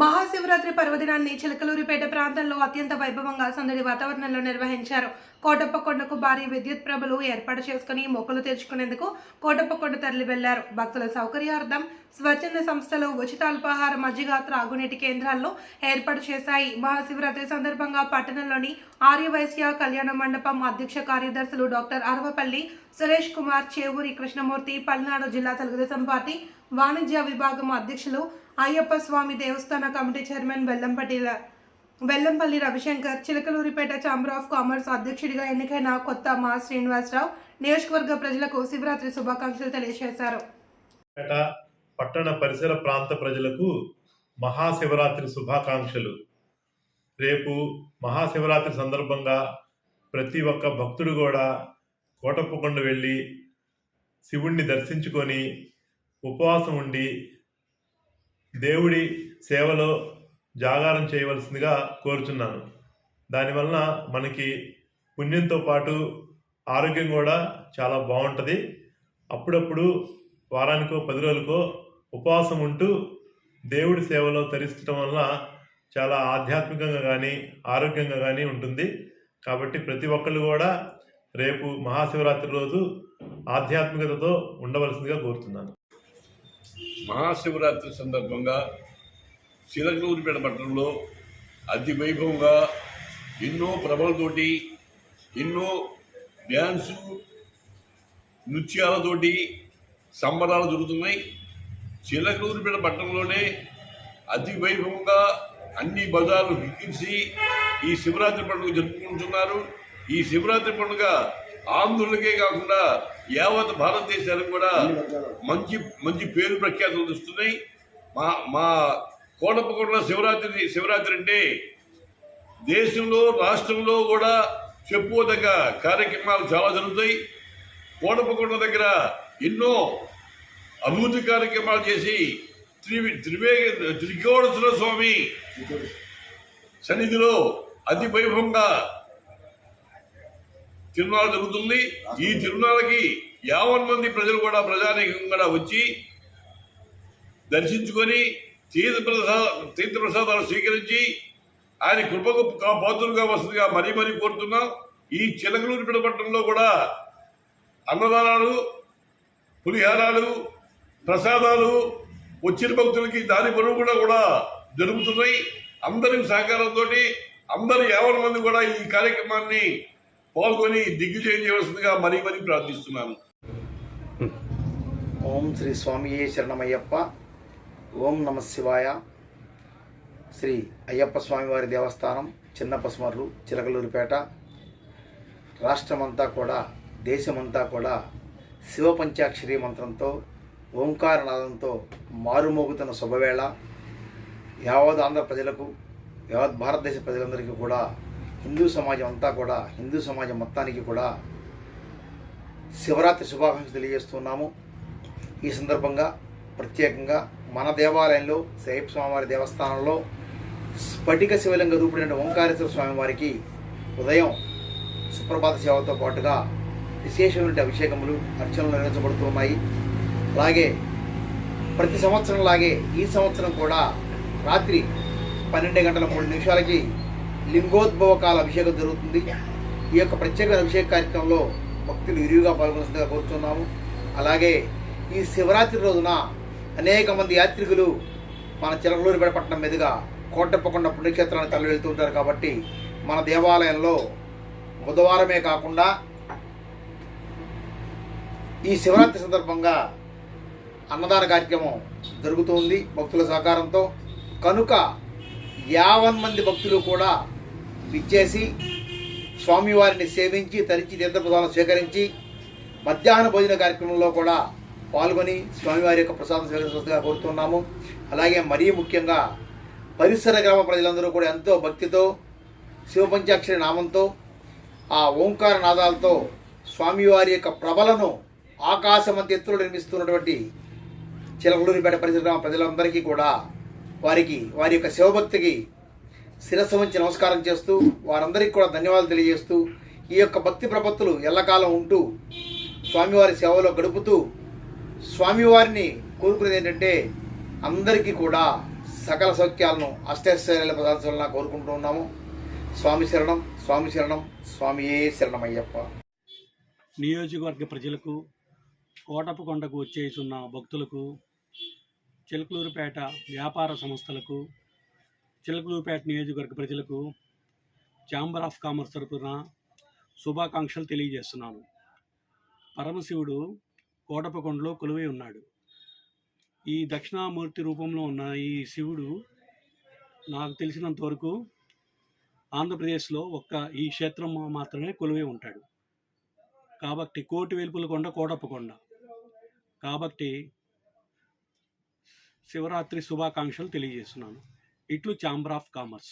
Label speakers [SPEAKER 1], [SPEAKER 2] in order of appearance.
[SPEAKER 1] మహాశివరాత్రి పర్వదినాన్ని చిలకలూరిపేట ప్రాంతంలో అత్యంత వైభవంగా సందడి వాతావరణంలో నిర్వహించారు. కోటప్పకొండకు భారీ విద్యుత్ ప్రభలు ఏర్పాటు చేసుకుని మొక్కలు తెచ్చుకునేందుకు కోటప్పకొండ తరలి వెళ్ళారు. భక్తుల సౌకర్యార్థం స్వచ్ఛంద సంస్థలు ఉచిత అల్పాహార మజ్జిగ త్రాగునీటి కేంద్రాలను ఏర్పాటు చేశాయి. మహాశివరాత్రి సందర్భంగా పట్టణంలోని ఆర్యవైశ్య కళ్యాణ మండపం అధ్యక్ష కార్యదర్శులు డాక్టర్ అరవపల్లి సురేష్ కుమార్ చేవూరి కృష్ణమూర్తి పల్నాడు జిల్లా తెలుగుదేశం పార్టీ వాణిజ్య విభాగం అధ్యక్షులు అయ్యప్ప స్వామి దేవస్థాన committee chairman Vellampalli Vellampalli Ravishankar Chilakaluripet chamber of commerce అధ్యక్షుడిగా ఎన్నికైన కొత్త మా శ్రీనివాసరావు నియోజకవర్గ ప్రజలకు శివరాత్రి శుభాకాంక్షలు తెలియజేశారు.
[SPEAKER 2] పట్టణ పరిసర ప్రాంత ప్రజలకు మహాశివరాత్రి శుభాకాంక్షలు. రేపు మహాశివరాత్రి సందర్భంగా ప్రతి ఒక్క భక్తుడు కూడా కోటప్పకొండ వెళ్ళి శివుణ్ణి దర్శించుకొని ఉపవాసం ఉండి దేవుడి సేవలో జాగారం చేయవలసిందిగా కోరుచున్నాను. దానివలన మనకి పుణ్యంతో పాటు ఆరోగ్యం కూడా చాలా బాగుంటుంది. అప్పుడప్పుడు వారానికో పది రోజులకో ఉపవాసం ఉంటూ దేవుడి సేవలో తరిస్తడం వల్ల చాలా ఆధ్యాత్మికంగా కానీ ఆరోగ్యంగా కానీ ఉంటుంది. కాబట్టి ప్రతి ఒక్కళ్ళు కూడా రేపు మహాశివరాత్రి రోజు ఆధ్యాత్మికతతో ఉండవలసిందిగా కోరుతున్నాను
[SPEAKER 3] మహాశివరాత్రి సందర్భంగా చిలకలూరిపేట పట్టణంలో అతి వైభవంగా ఎన్నో ప్రభలతోటి ఎన్నో డ్యాన్సు నృత్యాలతోటి సంబరాలు జరుగుతున్నాయి. చిలకలూరిపేట పట్టణంలోనే అతి వైభవంగా అన్ని బజార్లు విక్కించి ఈ శివరాత్రి పండుగ జరుపుకుంటున్నారు. ఈ శివరాత్రి పండుగ ఆంధ్రులకే కాకుండా యావత్ భారతదేశానికి కూడా మంచి మంచి పేరు ప్రఖ్యాతులు వస్తున్నాయి మా మా కోటప్పకొండ శివరాత్రి శివరాత్రి అంటే దేశంలో రాష్ట్రంలో కూడా చెప్పుకోదగ్గ కార్యక్రమాలు చాలా జరుగుతాయి. కోటప్పకొండ దగ్గర ఎన్నో అభివృద్ధి కార్యక్రమాలు చేసి త్రి త్రివే త్రికోణేశ్వర స్వామి సన్నిధిలో అతి వైభవంగా తిరునాళ్ళ జరుగుతుంది. ఈ తిరునాళ్ళకి యావన్ మంది ప్రజలు కూడా ప్రజానీకం కూడా వచ్చి దర్శించుకొని తీర్థ ప్రసాద తీర్థ ప్రసాదాలు స్వీకరించి ఆయన కృపకు పాత్రులుగా వస్తుందిగా మరీ మరీ కోరుతున్నాం. ఈ చిలకలూరు పట్టణంలో కూడా అన్నదానాలు పులిహారాలు ప్రసాదాలు వచ్చిన భక్తులకి దాని పొరుగు కూడా కూడా జరుగుతున్నాయి. అందరి సహకారంతో అందరు యావన మంది కూడా ఈ కార్యక్రమాన్ని పాల్గొని దిగ్విజయం చేయవలసిందిగా మరీ మరీ ప్రార్థిస్తున్నాను.
[SPEAKER 4] ఓం శ్రీ స్వామియే శరణమయ్యప్ప. ఓం నమ శివాయ. శ్రీ అయ్యప్ప స్వామివారి దేవస్థానం చిన్న పసుమర్రు చిలకలూరిపేట. రాష్ట్రమంతా కూడా దేశమంతా కూడా శివ పంచాక్షరి మంత్రంతో ఓంకారనాదంతో మారుమోగుతున్న శుభవేళ. యావత్ ఆంధ్ర ప్రజలకు యావత్ భారతదేశ ప్రజలందరికీ కూడా హిందూ సమాజం అంతా కూడా హిందూ సమాజం మొత్తానికి కూడా శివరాత్రి శుభాకాంక్షలు తెలియజేస్తున్నాము. ఈ సందర్భంగా ప్రత్యేకంగా మన దేవాలయంలో సైప్ స్వామివారి దేవస్థానంలో స్ఫటిక శివలింగ రూపుడైన ఓంకారేశ్వర స్వామివారికి ఉదయం సుప్రభాత సేవతో పాటుగా విశేషమైన అభిషేకములు అర్చనలు నిర్వహించబడుతున్నాయి. అలాగే ప్రతి సంవత్సరం లాగే ఈ సంవత్సరం కూడా రాత్రి పన్నెండు గంటల మూడు నిమిషాలకి లింగోద్భవ కాల అభిషేకం జరుగుతుంది. ఈ యొక్క ప్రత్యేక అభిషేక కార్యక్రమంలో భక్తులు విరివిగా పాల్గొనగా కోరుతున్నాము అలాగే ఈ శివరాత్రి రోజున అనేక మంది యాత్రికులు మన చిలకలూరిపేట పట్టణం మీదుగా కోటప్పకొండ పుణ్యక్షేత్రాన్ని తరలి వెళ్తూ ఉంటారు కాబట్టి మన దేవాలయంలో బుధవారమే కాకుండా ఈ శివరాత్రి సందర్భంగా అన్నదాన కార్యక్రమం జరుగుతుంది భక్తుల సహకారంతో. కనుక యావన్ మంది భక్తులు కూడా విచ్చేసి స్వామివారిని సేవించి తరించి తీర్థప్రసాదం స్వీకరించి మధ్యాహ్న భోజన కార్యక్రమంలో కూడా పాల్గొని స్వామివారి యొక్క ప్రసాదం స్వీకరించగా కోరుతున్నాము. అలాగే మరీ ముఖ్యంగా పరిసర గ్రామ ప్రజలందరూ కూడా ఎంతో భక్తితో శివపంచాక్షరి నామంతో ఆ ఓంకార నాదాలతో స్వామివారి యొక్క ప్రభలను ఆకాశమంత ఎత్తులో నిర్మిస్తున్నటువంటి చిలకలూరిపేట పరిసర గ్రామ ప్రజలందరికీ కూడా వారికి వారి యొక్క శివభక్తికి శిరస్సు వంచి నమస్కారం చేస్తూ వారందరికీ కూడా ధన్యవాదాలు తెలియజేస్తూ ఈ యొక్క భక్తి ప్రపత్తులు ఎల్లకాలం ఉంటూ స్వామివారి సేవలో గడుపుతూ స్వామివారిని కోరుకునేది ఏంటంటే అందరికీ కూడా సకల సౌఖ్యాలను అష్టైశ్వర్యాల ప్రసాదించాలని కోరుకుంటూ ఉన్నాము. స్వామి శరణం స్వామి శరణం స్వామియే శరణమయ్యప్ప.
[SPEAKER 5] నియోజకవర్గ ప్రజలకు కోటప్పకొండకు వచ్చేస్తున్న భక్తులకు చిలకలూరుపేట వ్యాపార సంస్థలకు చిలకలూరుపేట నియోజకవర్గ ప్రజలకు ఛాంబర్ ఆఫ్ కామర్స్ తరపున శుభాకాంక్షలు తెలియజేస్తున్నాను. పరమశివుడు కోటప్పకొండలో కొలువై ఉన్నాడు. ఈ దక్షిణామూర్తి రూపంలో ఉన్న ఈ శివుడు నాకు తెలిసినంత వరకు ఆంధ్రప్రదేశ్లో ఒక్క ఈ క్షేత్రం మాత్రమే కొలువై ఉంటాడు. కాబట్టి కోటి వెలుపుల కొండ కోటప్పకొండ. కాబట్టి శివరాత్రి శుభాకాంక్షలు తెలియజేస్తున్నాను. ఇట్లు ఛాంబర్ ఆఫ్ కామర్స్